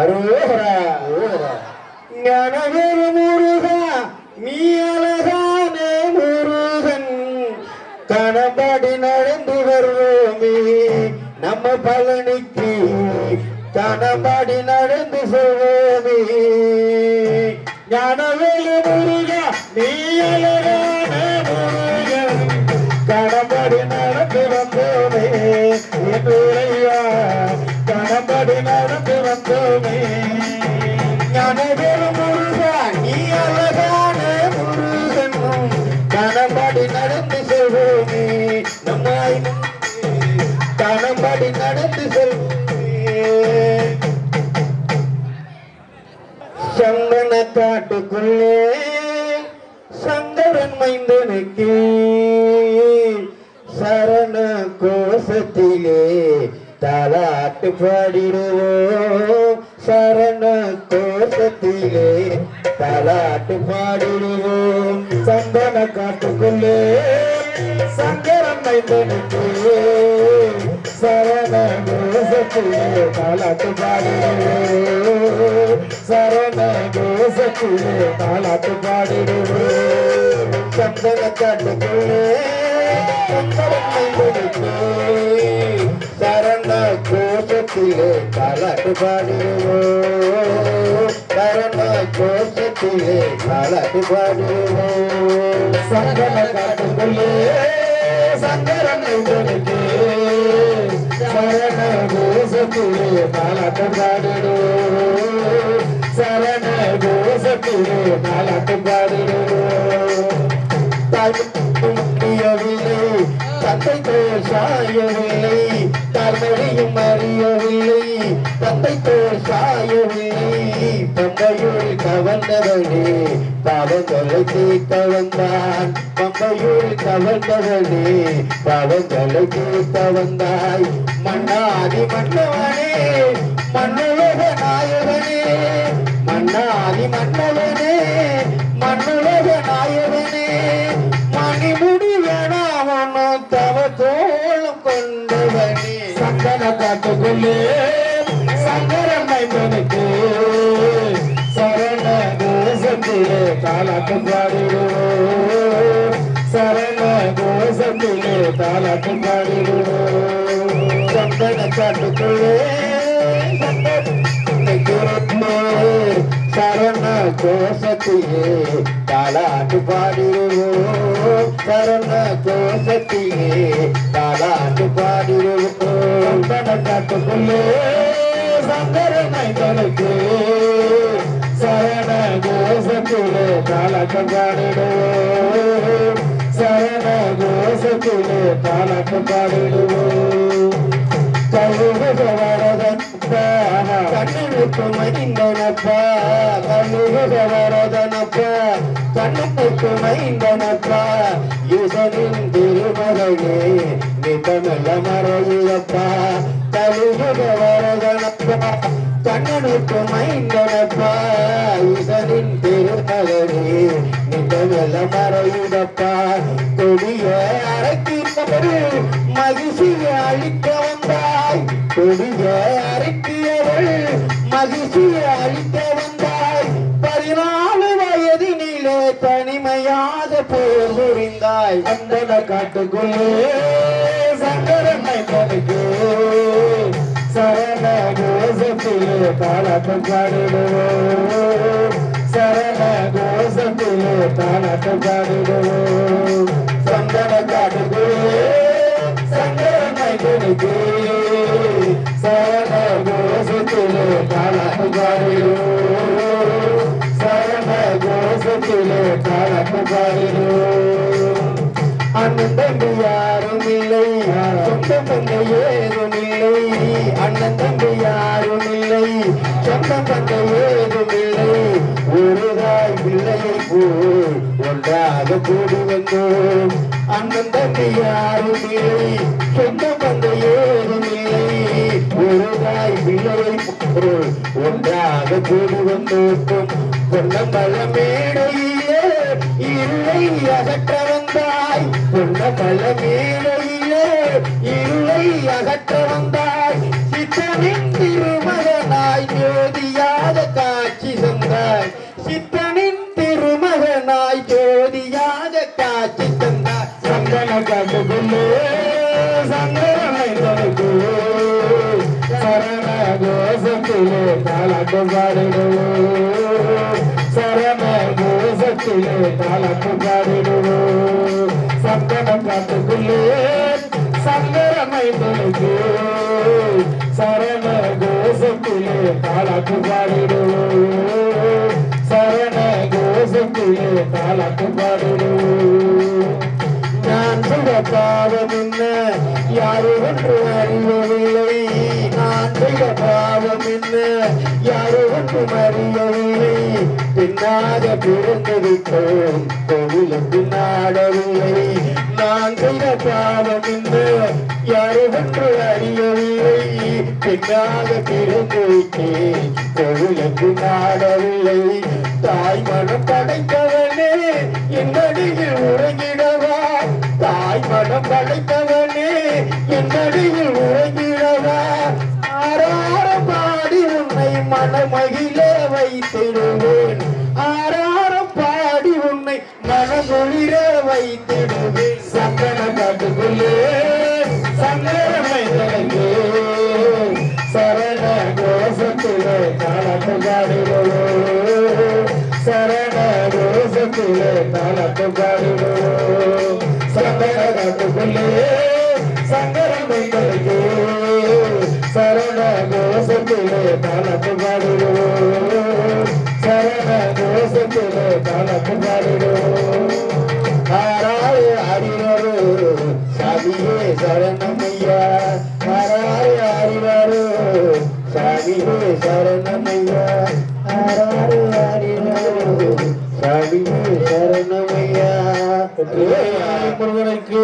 அரோகரா ஞானவேறு முருகா நீ அழகானே முருகன். கணபடி நடந்து வருவோமே நம்ம பழனிக்கு. கணபாடி நடந்து சொல்வோமே ஞானவேலு முருகா நீ அழகானே முருகன். கணபடி நடந்து வந்தோமே என்னுரையா கணபடி பிறந்தோமே ஞான ஞானவேலு முருகா நீ அழகான முருகனும். கணபடி நடந்து செல்வோமே. நம்மாய் கணபடி நடந்து செல்வோமே. சந்தன காட்டுக்குள்ளே சங்கரன் மைந்தனுக்கு. சரண கோஷத்திலே தாலாட்டு பாடிடுவோம் சரண கோஷத்திலே தாலாட்டு பாடிடுவோம் சந்தன காட்டுக்குள்ளே சங்கரன் மைந்தனுக்கு சரண கோஷத்திலே தாலாட்டு பாடிடுவோம் சரண கோஷத்திலே தாலாட்டு பாடிடுவோம் சந்தன காட்டுக்குள்ளே சரண கோஷத்திலே தாலாட்டு பாடிடுவோம். சரண கோஷத்திலே தாலாட்டு பாடுவோம் சங்கர காட்டுக்குள்ளே சங்கரன் மைந்தனுக்கு சரண கோஷத்திலே தாலாட்டு பாடுவோம் சரண கோஷத்திலே தாலாட்டு பாடு சாயவில்லை. தாய்மொழியும் அறியவில்லை. தந்தை தோல் சாயவில்லை. பம்பையுள் கவர்ந்தவனே பாவங்களை தீர்க்க பம்பையுள் கவர்ந்தவனே பாவங்களை தீர்க்க மன்னாதி மன்னவனே சந்தன காட்டுக்குள்ளே சங்கரம் மைந்தனுக்கு சரண கோஷத்திலே தாலாட்டு பாடிடுவோம் சரண கோஷத்திலே தாலாட்டு பாடிடுவோம் சந்தன காட்டுக்குள்ளே சரண கோஷத்திலே தாலாட்டு பாடிடுவோம் சரண கோஷத்திலே காட்டுக்குள்ளே சங்கரனை தனக்கு சரண கோஷத்திலே தாலாட்டு பாடிடுவோம். சரண கோஷத்திலே தாலாட்டு பாடிடுவோம். கழுகுக வரதனப்பா கண்ணுக்கு மைந்தனப்பா. கழுகுக வரதனப்பா கண்ணுக்கு மைந்தனப்பா. யுசனின் திருமகளே நிதமல மறையப்பா கழுகுக வரதனப்பா கண்ணனுக்கு மைந்தனப்பா இதனின் திருமகளே நிதமல மறையுதப்பா கொடிய அரைக்கு மகிழ்ச்சியை அழிக்க வந்தாய் கொடிய அரைக்கியவள் மகிழ்ச்சியை அழிக்க வந்தாய் பதினாலு வயதினிலே தனிமையாக போர் புரிந்தாய் அந்தன காட்டுக்குள்ளே சங்கரனை தனக்கு சரண கோஷத்திலே தாளாட்டம் பாடிடுவோம் சரண கோஷத்திலே தாளாட்டம் பாடிடுவோம் சந்தன காட்டுக்குள்ளே சங்கரனை தனக்கு சரண கோஷத்திலே தாளாட்டம் பாடிடுவோம் சரண கோஷத்திலே தாளாட்டம் பாடிடுவோம் அண்ணன் தம்பி யாரும் இல்லை. சொந்த பந்த ஏதும் இல்லை அண்ணன் தம்பி யாரும் இல்லை சொந்த பந்த ஏதும் இல்லை ஒருதாய் பிள்ளையை போல் ஒன்றாக கூடி வந்தோம். அண்ணன் தம்பி யாரும் இல்லை சொந்த பந்த ஏதும் இல்லை ஒருதாய் பிள்ளையை போல் ஒன்றாக கூடி வந்தோம் பொன்னம்பல மேடையிலே இல்லை அகற்றவன் உள்ள பல வேலையிலே இருளை அகற்ற வந்தாய். சித்தனின் திருமகனாய் ஜோதியாக காட்சி தந்தாய். சித்தனின் திருமகனாய் ஜோதியாக காட்சி தந்தாய். சந்தன கண்டுகுள்ளே சந்தனை தனக்கு சரண கோஷத்திலே கலந்து பாடுவோம் சரண கோஷத்திலே கலந்து பாடுவோம் காட்டுக்குள்ளே சங்கரமை தொழுக்கு சரண கோஷத்திலே தாளாட்டு பாடிடுவோம். சரண கோஷத்திலே தாளாட்டு பாடிடுவோம். நான் செய்த பாவம் என்ன? யாரும் ஒன்று அறியவில்லை செய்த பாவம் என்ன யாரு ஒன்றும் அறியவில்லை பின்னாக பிறந்திருக்கோம் கோவிலுக்கு பின்னாடவில்லை. நான் செய்த பாவம் என்ன யாரு ஒன்று அறியவில்லை. பின்னாக பிறந்திருக்கேன் கோவிலுக்கு பின்னாடவில்லை. தாய் மனம் படைத்த வைத்திடுவேன். ஆறாரம் பாடி உன்னை மனமொழிர வைத்திடுவேன். சந்தன காட்டுக்குள்ளே சந்தனமை தனக்கு சரண கோஷத்திலே காலத்து பாடிடுவோம் சரண கோஷத்திலே காலத்து பாடிடுவோம் சந்தன காட்டுக்குள்ளே சங்கரமை கோஷத்திலே காலத்து பாடிடுவோம். சரண கோஷத்திலே காலத்து பாடிடுவோம். ஆராய அறிவரு சாதியே சரணமையா ஆராய அறிவரு சாதியே சரணமையா ஆராய அறிவரு சாதியே சரணமையா முருகனுக்கு